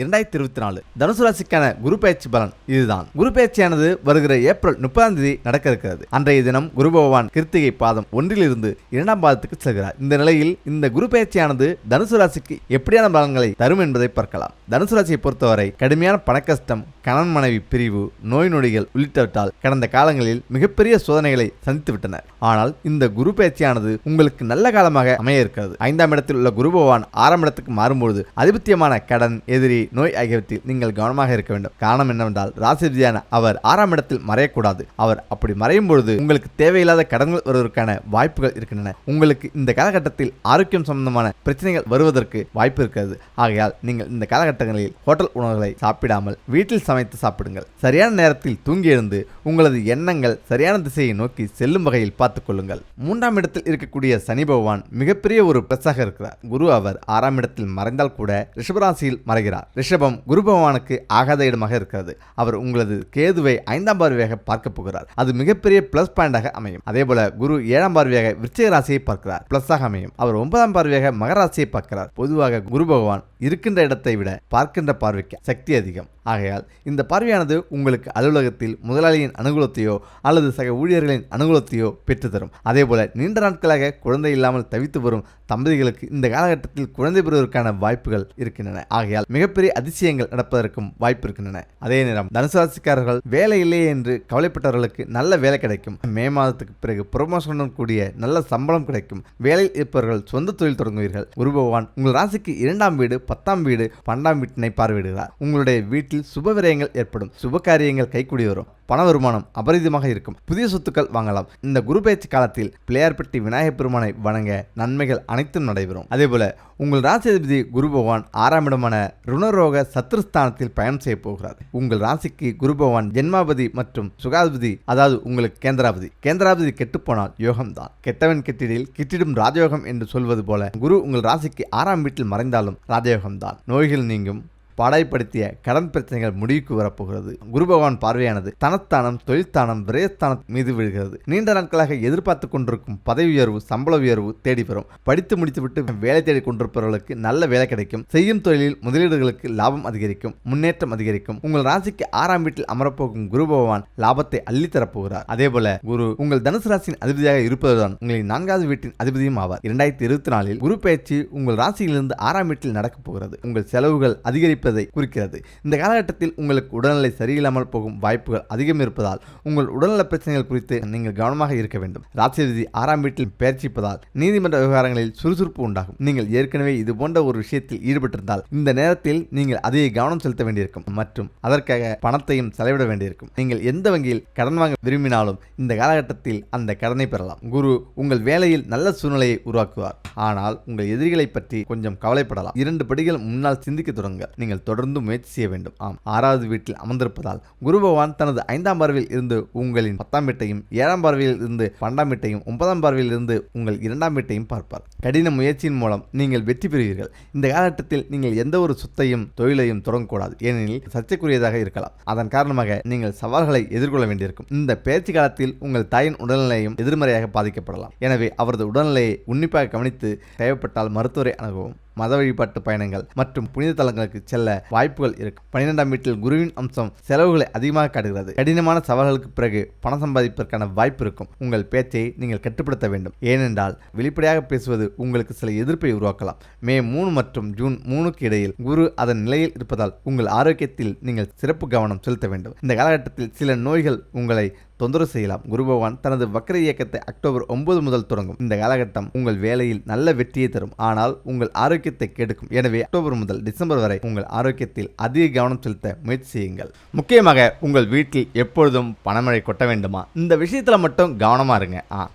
இரண்டாயிரத்தி இருபத்தி நாலு தனுசு ராசிக்கான குரு பயிற்சி பலன் இதுதான். குரு பயிற்சியானது வருகிற ஏப்ரல் முப்பதாம் தேதி நடக்க இருக்கிறது அன்றைய தினம் குரு பகவான் கிருத்திகை பாதம் ஒன்றிலிருந்து இரண்டாம் பாதத்துக்கு செல்கிறார். இந்த நிலையில் இந்த குரு பயிற்சியானது தனுசு ராசிக்கு எப்படியான பலன்களை தரும் என்பதை பார்க்கலாம். தனுசு ராசியை பொறுத்தவரை கடுமையான பணக்கஷ்டம் கணவன் மனைவி பிரிவு நோய் நொடிகள் உள்ளிட்டவற்றால் கடந்த காலங்களில் மிகப்பெரிய சோதனைகளை சந்தித்துவிட்டனர் ஆனால் இந்த குரு பயிற்சியானது உங்களுக்கு நல்ல காலமாக அமைய இருக்கிறது ஐந்தாம் இடத்தில் உள்ள குரு பகவான் ஆறாம் இடத்துக்கு மாறும்பொழுது அதிபத்தியமான கடன் எதிரி நோய் ஆகியவற்றில் நீங்கள் கவனமாக இருக்க வேண்டும். காரணம் என்னவென்றால் ராசிபதியான அவர் ஆறாம் இடத்தில் மறையக்கூடாது. அவர் அப்படி மறையும் பொழுது உங்களுக்கு தேவையில்லாத கடன்கள் வருவதற்கான வாய்ப்புகள் இருக்கின்றன. உங்களுக்கு இந்த காலகட்டத்தில் ஆரோக்கியம் சம்பந்தமான பிரச்சனைகள் வருவதற்கு வாய்ப்பு இருக்கிறது. ஆகையால் நீங்கள் இந்த காலகட்டங்களில் ஹோட்டல் உணவுகளை சாப்பிடாமல் வீட்டில் சமைத்து சாப்பிடுங்கள். சரியான நேரத்தில் தூங்கி எழுந்து உங்களது எண்ணங்கள் சரியான திசையை நோக்கி செல்லும் வகையில் பார்த்துக்கொள்ளுங்கள் மூன்றாம் இடத்தில் இருக்கக்கூடிய சனி பகவான் மிகப்பெரிய ஒரு பிரசாக இருக்கிறார். குரு அவர் ஆறாம் இடத்தில் மறைந்தால் கூட ரிஷபராசியில் மறைகிறார். ரிஷபம் குரு பகவானுக்கு ஆகாத இடமாக இருக்கிறது. அவர் உங்களது கேதுவை ஐந்தாம் பார்வையாக பார்க்க போகிறார். அது மிகப்பெரிய பிளஸ் பாயிண்டாக அமையும். அதே போல குரு ஏழாம் பார்வையாக விருச்சிக ராசியை பார்க்கிறார். பிளஸாக அமையும். அவர் ஒன்பதாம் பார்வையாக மகராசியை பார்க்கிறார். பொதுவாக குரு பகவான் இருக்கின்ற இடத்தை விட பார்க்கின்ற பார்வைக்கு சக்தி அதிகம். ஆகையால் இந்த பார்வையானது உங்களுக்கு அலுவலகத்தில் முதலாளியின் அனுகூலத்தையோ அல்லது சக ஊழியர்களின் அனுகூலத்தையோ பெற்றுத்தரும். அதேபோல நீண்ட நாட்களாக குழந்தை இல்லாமல் தவித்து வரும் தம்பதிகளுக்கு இந்த காலகட்டத்தில் குழந்தை பெறுவதற்கான வாய்ப்புகள் இருக்கின்றன. ஆகையால் மிகப்பெரிய அதிசயங்கள் நடப்பதற்கும் வாய்ப்பு இருக்கின்றன. அதே நேரம் தனுசுராசிக்காரர்கள் வேலை இல்லையே என்று கவலைப்பட்டவர்களுக்கு நல்ல வேலை கிடைக்கும். மே மாதத்துக்கு பிறகு ப்ரொமோஷனுடன் கூடிய நல்ல சம்பளம் கிடைக்கும். வேலையில் இருப்பவர்கள் சொந்த தொழில் தொடங்குவீர்கள். குரு பகவான் உங்கள் ராசிக்கு இரண்டாம் வீடு பத்தாம் வீடு பன்னெண்டாம் வீட்டினை பார்வையிடுகிறார் உங்களுடைய வீட்டில் சுப விரயங்கள் ஏற்படும் சுப காரியங்கள் கைக்கூடி வரும் பண வருமானம் அபரிதமாக இருக்கும். புதிய சொத்துக்கள் வாங்கலாம். இந்த குரு பயிற்சி காலத்தில் பிள்ளையார்பட்டி விநாயகப் பெருமானை வணங்க நன்மைகள் அனைத்தும் நடைபெறும். அதேபோல உங்கள் ராசிபதி குரு பகவான் ஆறாம் இடமான ருணரோக சத்ருஸ்தானத்தில் பயணம் செய்ய போகிறார். உங்கள் ராசிக்கு குரு பகவான் ஜென்மாபதி மற்றும் சுகாதிபதி அதாவது உங்களுக்கு கேந்திராபதி. கேந்திராபதி கெட்டுப்போனால் யோகம்தான். கெட்டவன் கெட்டிடில் கிட்டிடும் ராஜயோகம் என்று சொல்வது போல குரு உங்கள் ராசிக்கு ஆறாம் வீட்டில் மறைந்தாலும் ராஜயோகம்தான். நோய்கள் நீங்கும் பாடாய்ப்படுத்திய கடன் பிரச்சனைகள் முடிவுக்கு வரப்போகிறது. குரு பகவான் பார்வையானது தனத்தானம் தொழில்தானம் விரயஸ்தானம் மீது விழுகிறது. நீண்ட நாட்களாக எதிர்பார்த்து கொண்டிருக்கும் பதவி உயர்வு சம்பள உயர்வு தேடி வரும். படித்து முடித்துவிட்டு வேலை தேடி கொண்டிருப்பவர்களுக்கு நல்ல வேலை கிடைக்கும். செய்யும் தொழிலில் முதலீடுகளுக்கு லாபம் அதிகரிக்கும் முன்னேற்றம் அதிகரிக்கும். உங்கள் ராசிக்கு ஆறாம் வீட்டில் அமரப்போகும் குரு பகவான் லாபத்தை அள்ளித்தரப்போகிறார் அதே போல குரு உங்கள் தனுசு ராசியின் அதிபதியாக இருப்பதுதான் உங்களின் நான்காவது வீட்டின் அதிபதியும் ஆவார். இரண்டாயிரத்தி இருபத்தி நாலில் குரு பயிற்சி உங்கள் ராசியிலிருந்து ஆறாம் வீட்டில் நடக்கப் போகிறது. உங்கள் செலவுகள் அதிகரிப்பது என்பதை குறிக்கிறது. இந்த காலகட்டத்தில் உங்களுக்கு உடல்நிலை சரியில்லாமல் போகும் வாய்ப்புகள் அதிகம் இருப்பதால் உங்கள் உடல்நல பிரச்சனைகள் குறித்து நீங்கள் கவனமாக இருக்க வேண்டும். ராசிபதி ஆறாம் வீட்டில் பயிற்சிப்பதால் நீதிமன்ற விவகாரங்களில் சுறுசுறுப்பு உண்டாகும். நீங்கள் ஏற்கனவே இது போன்ற ஒரு விஷயத்தில் ஈடுபட்டிருந்தால் இந்த நேரத்தில் நீங்கள் அதிக கவனம் செலுத்த வேண்டியிருக்கும் மற்றும் அதற்காக பணத்தையும் செலவிட வேண்டியிருக்கும். நீங்கள் எந்த வங்கியில் கடன் வாங்க விரும்பினாலும் இந்த காலகட்டத்தில் அந்த கடனை பெறலாம். குரு உங்கள் வேலையில் நல்ல சூழ்நிலையை உருவாக்குவார். ஆனால் உங்கள் எதிரிகளை பற்றி கொஞ்சம் கவலைப்படலாம். இரண்டு படிகள் முன்னால் சிந்திக்க தொடங்க. நீங்கள் தொடர்ந்து முயற்சி செய்ய வேண்டும். ஆம் ஆறாவது வீட்டில் அமர்ந்திருப்பதால் குரு பகவான் தனது ஐந்தாம் பார்வையில் இருந்து உங்களின் பத்தாம் வீட்டையும் ஏழாம் பார்வையில் இருந்து பன்னெண்டாம் வீட்டையும் ஒன்பதாம் பார்வையில் இருந்து உங்கள் இரண்டாம் வீட்டையும் பார்ப்பார். கடின முயற்சியின் மூலம் நீங்கள் வெற்றி பெறுவீர்கள். இந்த காலகட்டத்தில் நீங்கள் எந்த ஒரு சொத்தையும் தொழிலையும் தொடங்கக்கூடாது. ஏனெனில் சர்ச்சைக்குரியதாக இருக்கலாம். அதன் காரணமாக நீங்கள் சவால்களை எதிர்கொள்ள வேண்டியிருக்கும். இந்த பேச்சு காலத்தில் உங்கள் தாயின் உடல்நிலையும் எதிர்மறையாக பாதிக்கப்படலாம். எனவே அவரது உடல்நிலையை உன்னிப்பாக கவனித்து தேவைப்பட்டால் மருத்துவரை அணுகவும். மத வழிபாட்டு பயணங்கள் மற்றும் புனித தலங்களுக்கு செல்ல வாய்ப்புகள் இருக்கும் பன்னிரெண்டாம் வீட்டில் குருவின் அம்சம் செலவுகளை அதிகமாக காட்டுகிறது. கடினமான சவால்களுக்கு பிறகு பணம் சம்பாதிப்பதற்கான வாய்ப்பு இருக்கும். உங்கள் பேச்சை நீங்கள் கட்டுப்படுத்த வேண்டும். ஏனென்றால் வெளிப்படையாக பேசுவது உங்களுக்கு சில எதிர்ப்பை உருவாக்கலாம். மே மூணு மற்றும் ஜூன் மூணுக்கு இடையில் குரு அதன் நிலையில் இருப்பதால் உங்கள் ஆரோக்கியத்தில் நீங்கள் சிறப்பு கவனம் செலுத்த வேண்டும். இந்த காலகட்டத்தில் சில நோய்கள் உங்களை தொந்தரவு செய்யலாம். குரு பகவான் தனது வக்கர இயக்கத்தை அக்டோபர் ஒன்பது முதல் தொடங்கும். இந்த காலகட்டம் உங்கள் வேலையில் நல்ல வெற்றியை தரும். ஆனால் உங்கள் ஆரோக்கியத்தை கெடுக்கும். எனவே அக்டோபர் முதல் டிசம்பர் வரை உங்கள் ஆரோக்கியத்தில் அதிக கவனம் செலுத்த முயற்சி செய்யுங்கள். முக்கியமாக உங்கள் வீட்டில் எப்பொழுதும் பணமழை கொட்ட வேண்டுமா? இந்த விஷயத்துல மட்டும் கவனமா இருங்க. ஆ,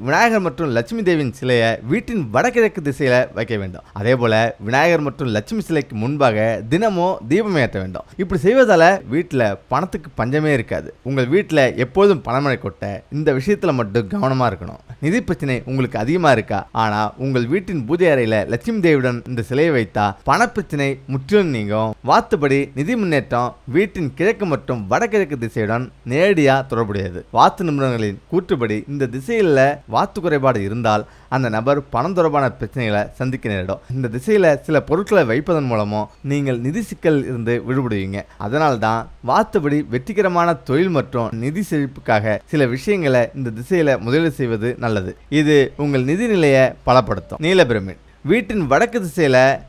விநாயகர் மற்றும் லட்சுமி தேவியின் சிலையை வீட்டின் வடகிழக்கு திசையில வைக்க வேண்டும். அதே போல விநாயகர் மற்றும் லட்சுமி சிலைக்கு முன்பாக தினமும் தீபம் ஏற்ற வேண்டும். இப்படி செய்வதால வீட்டில் பணத்துக்கு பஞ்சமே இருக்காது. உங்கள் வீட்டில் எப்போதும் பணமழை கொட்ட இந்த விஷயத்துல மட்டும் கவனமா இருக்கணும். நிதி பிரச்சனை உங்களுக்கு அதிகமா இருக்கா? ஆனால் உங்கள் வீட்டின் பூஜை அறையில் லட்சுமி தேவியுடன் இந்த சிலையை வைத்தா பணப்பிரச்சனை முற்றிலும் நீங்கும். வாத்துப்படி நிதி முன்னேற்றம் வீட்டின் கிழக்கு மற்றும் வடகிழக்கு திசையுடன் நேரடியா தொடர்புடையது. வாத்து நிபுணர்களின் கூற்றுப்படி இந்த திசையில் வாத்து குறைபாடு இருந்தால் அந்த நபர் பணம் தொடர்பான பிரச்சனைகளை சந்திக்க நேரிடும். இந்த திசையில சில பொருட்களை வைப்பதன் மூலமும் நீங்கள் நிதி சிக்கல் இருந்து விடுபடுவீங்க. அதனால்தான் வாத்துபடி வெற்றிகரமான தொழில் மற்றும் நிதி செழிப்புக்காக சில விஷயங்களை இந்த திசையில முதலீடு செய்வது நல்லது. இது உங்கள் நிதி நிலையை பலப்படுத்தும். நீலபிரமின் வீட்டின் வடக்கு திசையில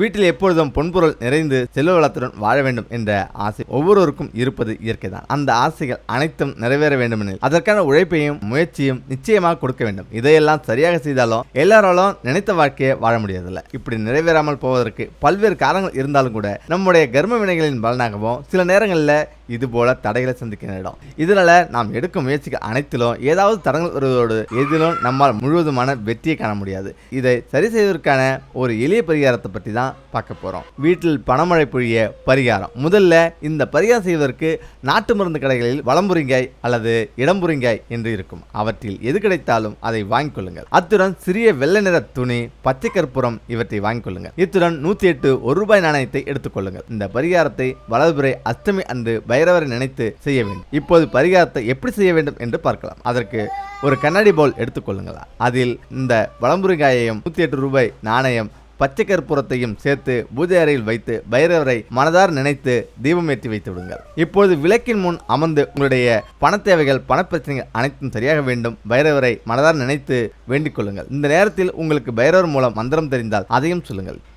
வீட்டில் எப்பொழுதும் பொன்பொருள் நிறைந்து செல்வ வளத்துடன் வாழ வேண்டும் என்ற ஆசை ஒவ்வொருவருக்கும் இருப்பது இயற்கைதான். அந்த ஆசைகள் அனைத்தும் நிறைவேற வேண்டுமெனில் அதற்கான உழைப்பையும் முயற்சியும் நிச்சயமாக கொடுக்க வேண்டும். இதையெல்லாம் சரியாக செய்தாலும் எல்லாராலும் நினைத்த வாழ்க்கையை வாழ முடியாதுல்ல. இப்படி நிறைவேறாமல் போவதற்கு பல்வேறு காரணங்கள் இருந்தாலும் கூட நம்முடைய கர்ம வினைகளின் பலனாகவும் சில நேரங்களில் இது போல தடைகளை சந்திக்கிற இடம். இதனால நாம் எடுக்கும் முயற்சிகள் அனைத்திலும் ஏதாவது தடங்கள் வருவதோடு எதிலும் நம்மால் முழுவதுமான வெற்றியை காண முடியாது. இதை சரி செய்வதற்கான ஒரு எளிய பரிகாரத்தை பற்றி தான் பார்க்க போறோம். வீட்டில் பணமழை பொழிய பரிகாரம். முதல்ல இந்த பரிகாரம் செய்வதற்கு நாட்டு மருந்து கடைகளில் வளம்புரிங்காய் அல்லது இடம்புரிங்காய் என்று இருக்கும். அவற்றில் எது கிடைத்தாலும் அதை வாங்கிக் கொள்ளுங்கள். அத்துடன் சிறிய வெள்ளை நிற துணி பச்சை கற்பூரம் இவற்றை வாங்கிக் கொள்ளுங்கள். இத்துடன் நூத்தி எட்டு ஒரு ரூபாய் நாணயத்தை எடுத்துக்கொள்ளுங்கள் இந்த பரிகாரத்தை வலதுபுறை அஷ்டமி அன்று பைரவரை நினைத்து செய்ய வேண்டும். இப்போது பரிகாரத்தை எப்படி செய்ய வேண்டும் என்று பார்க்கலாம். அதற்கு ஒரு கண்ணாடி பவுல் எடுத்துக்கொள்ளுங்களா அதில் இந்த வளம்புரிங்காயையும் நூற்றி எட்டு ரூபாய் நாணயம் பச்சை கற்பூரத்தையும் சேர்த்து பூஜை அறையில் வைத்து பைரவரை மனதார் நினைத்து தீபம் ஏற்றி வைத்து விடுங்கள். இப்போது விளக்கின் முன் அமர்ந்து உங்களுடைய பண தேவைகள் பணப்பிரச்சனைகள் அனைத்தும் சரியாக வேண்டும். பைரவரை மனதார் நினைத்து வேண்டிக் கொள்ளுங்கள். இந்த நேரத்தில் உங்களுக்கு பைரவர் மூலம் மந்திரம் தெரிந்தால் அதையும் சொல்லுங்கள்.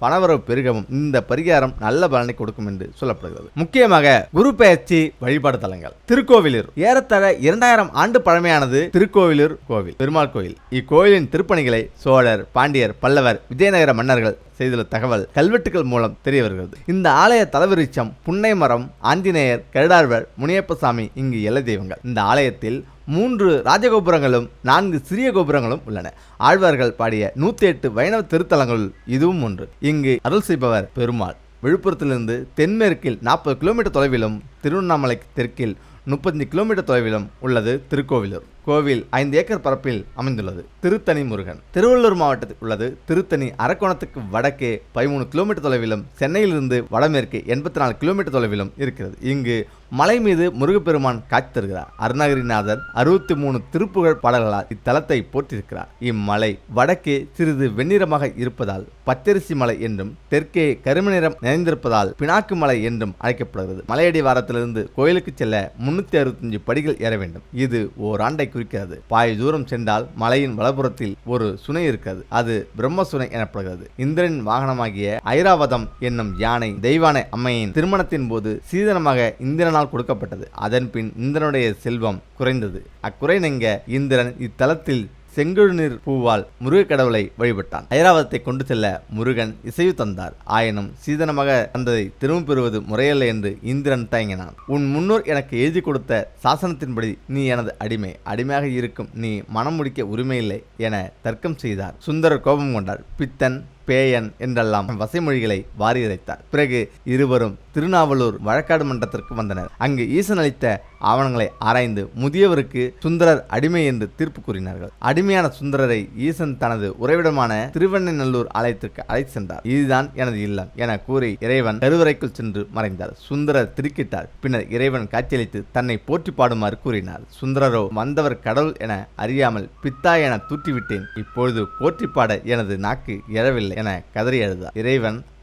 பணவரவு பெருகவும் இந்த பரிகாரம் நல்ல பலனை கொடுக்கும் என்று சொல்லப்படுகிறது. முக்கியமாக குரு பெயர்ச்சி வழிபாடு தலங்கள். திருக்கோவிலூர். ஏறத்தாழ இரண்டாயிரம் ஆண்டு பழமையானது திருக்கோவிலூர் கோவில். பெருமாள் கோயில். இக்கோயிலின் திருப்பணிகளை சோழர் பாண்டியர் பல்லவர் விஜயநகர மன்னர்கள் செய்துள்ள தகவல் கல்வெட்டுகள் மூலம் தெரிய வருகிறது இந்த ஆலய தலவிருச்சம் புன்னை மரம் ஆஞ்சநேயர் கருடார்வர் முனியப்பசாமி இங்கு எல்லை தெய்வங்கள். இந்த ஆலயத்தில் மூன்று ராஜகோபுரங்களும் நான்கு சிறிய கோபுரங்களும் உள்ளன. ஆழ்வார்கள் பாடிய நூத்தி எட்டு வைணவ திருத்தலங்களுள் இதுவும் ஒன்று. இங்கு அருள் செய்பவர் பெருமாள். விழுப்புரத்திலிருந்து தென்மேற்கில் நாற்பது கிலோமீட்டர் தொலைவிலும் திருவண்ணாமலை தெற்கில் முப்பத்தஞ்சு கிலோமீட்டர் தொலைவிலும் உள்ளது திருக்கோவிலூர். கோவில் ஐந்து ஏக்கர் பரப்பில் அமைந்துள்ளது திருத்தணி முருகன். திருவள்ளூர் மாவட்டத்தில் உள்ளது திருத்தணி அரக்கோணத்துக்கு வடக்கே பதிமூணு கிலோமீட்டர் தொலைவிலும் சென்னையிலிருந்து வடமேற்கு எண்பத்தி நாலு கிலோமீட்டர் தொலைவிலும் இருக்கிறது. இங்கு மலை மீது முருகப்பெருமான் காட்சி தருகிறார் அருணகிரிநாதர் அறுபத்தி மூணு திருப்புகழ் பாடல்களால் இத்தலத்தை போற்றிருக்கிறார். இம்மலை வடக்கே சிறிது வெண்ணிறமாக இருப்பதால் பச்சரிசி மலை என்றும் தெற்கே கரும நிறம் நிறைந்திருப்பதால் பினாக்கு மலை என்றும் அழைக்கப்படுகிறது. மலையடி வாரத்திலிருந்து கோயிலுக்கு செல்ல முன்னூத்தி அறுபத்தஞ்சு படிகள் ஏற வேண்டும். இது ஓராண்டை குறிக்கிறது. பாய் தூரம் சென்றால் மலையின் வலப்புறத்தில் ஒரு சுனை இருக்கிறது. அது பிரம்ம சுனை எனப்படுகிறது. இந்திரனின் வாகனமாகிய ஐராவதம் என்னும் யானை தெய்வானை அம்மையின் திருமணத்தின் போது சீதனமாக இந்திரனால் கொடுக்கப்பட்டது. அதன் பின் இந்திரனுடைய செல்வம் குறைந்தது. அக்குறை நீங்க இந்திரன் இத்தலத்தில் செங்கழுநீர் பூவால் முருகக் கடவுளை வழிபட்டான். ஐராவதத்தை கொண்டு செல்ல முருகன் இசைவு தந்தார். ஆயினும் சீதனமாக தந்ததை திரும்ப பெறுவது முறையல்ல என்று இந்திரன் தயங்கினான். உன் முன்னோர் எனக்கு எழுதி கொடுத்த சாசனத்தின்படி நீ எனது அடிமை. அடிமையாக இருக்கும் நீ மனம் முடிக்க உரிமையில்லை என தர்க்கம் செய்தார். சுந்தரர் கோபம் கொண்டார். பித்தன் பேயன் என்றெல்லாம் வசைமொழிகளை வாரி இறைத்தார் பிறகு இருவரும் திருநாவலூர் வழக்காடு மன்றத்திற்கு வந்தனர். அங்கு ஈசன் அளித்த ஆவணங்களை ஆராய்ந்து முதியவருக்கு சுந்தரர் அடிமை என்று தீர்ப்பு கூறினார்கள். அடிமையான சுந்தரரை ஈசன் தனது உறைவிடமான திருவண்ணநல்லூர் ஆலயத்திற்கு அழைத்து சென்றார். இதுதான் எனது இல்லம் என கூறி இறைவன் கருவறைக்குள் சென்று மறைந்தார். சுந்தரர் திருக்கிட்டார் பின்னர் இறைவன் காட்சியளித்து தன்னை போற்றி பாடுமாறு கூறினார். சுந்தரரோ வந்தவர் கடவுள் என அறியாமல் பித்தா என தூற்றிவிட்டேன். இப்பொழுது போற்றி பாட எனது நாக்கு எழவில்லை. என கதறி அழுதார். இறைவன்